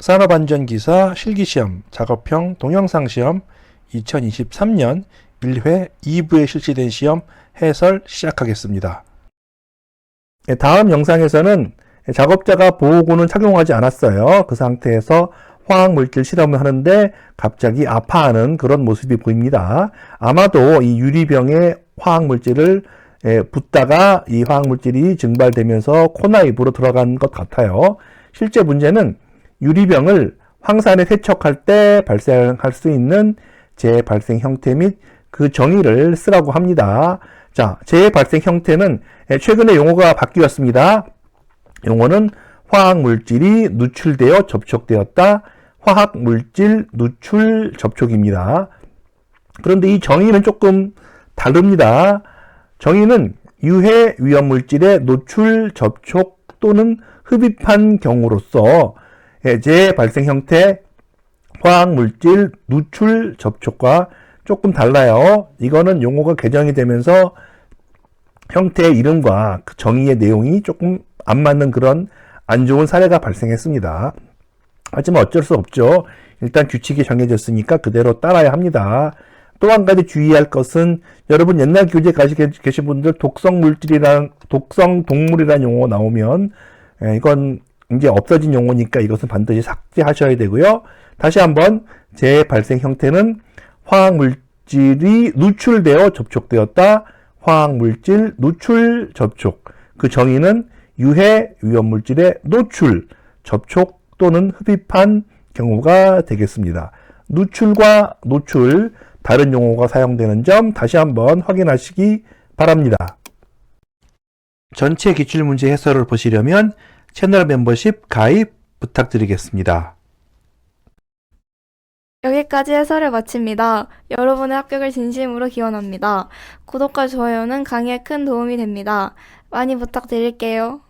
산업안전기사 실기시험 작업형 동영상시험 2023년 1회 2부에 실시된 시험 해설 시작하겠습니다. 예, 다음 영상에서는 작업자가 보호구는 착용하지 않았어요. 그 상태에서 화학물질 실험을 하는데 갑자기 아파하는 그런 모습이 보입니다. 아마도 이 유리병에 화학물질을 예, 붓다가 이 화학물질이 증발되면서 코나 입으로 들어간 것 같아요. 실제 문제는 유리병을 황산에 세척할 때 발생할 수 있는 재발생 형태 및 그 정의를 쓰라고 합니다. 자, 재발생 형태는 예, 최근에 용어가 바뀌었습니다. 용어는 화학물질이 누출되어 접촉되었다. 화학물질 누출 접촉입니다. 그런데 이 정의는 조금 다릅니다. 정의는 유해 위험물질의 노출 접촉 또는 흡입한 경우로서 재발생 형태 화학 물질 누출 접촉과 조금 달라요. 이거는 용어가 개정이 되면서 형태의 이름과 그 정의의 내용이 조금 안 맞는 그런 안 좋은 사례가 발생했습니다. 하지만 어쩔 수 없죠. 일단 규칙이 정해졌으니까 그대로 따라야 합니다. 또 한 가지 주의할 것은 여러분 옛날 교재 가지고 계신 분들 독성 물질이란 독성 동물이라는 용어 나오면 예, 이건 이제 없어진 용어니까 이것은 반드시 삭제하셔야 되고요. 다시 한번 재발생 형태는 화학물질이 누출되어 접촉되었다. 화학물질 누출 접촉. 그 정의는 유해 위험물질의 노출, 접촉 또는 흡입한 경우가 되겠습니다. 누출과 노출, 다른 용어가 사용되는 점 다시 한번 확인하시기 바랍니다. 전체 기출문제 해설을 보시려면 채널 멤버십 가입 부탁드리겠습니다. 여기까지 해설을 마칩니다. 여러분의 합격을 진심으로 기원합니다. 구독과 좋아요는 강의에 큰 도움이 됩니다. 많이 부탁드릴게요.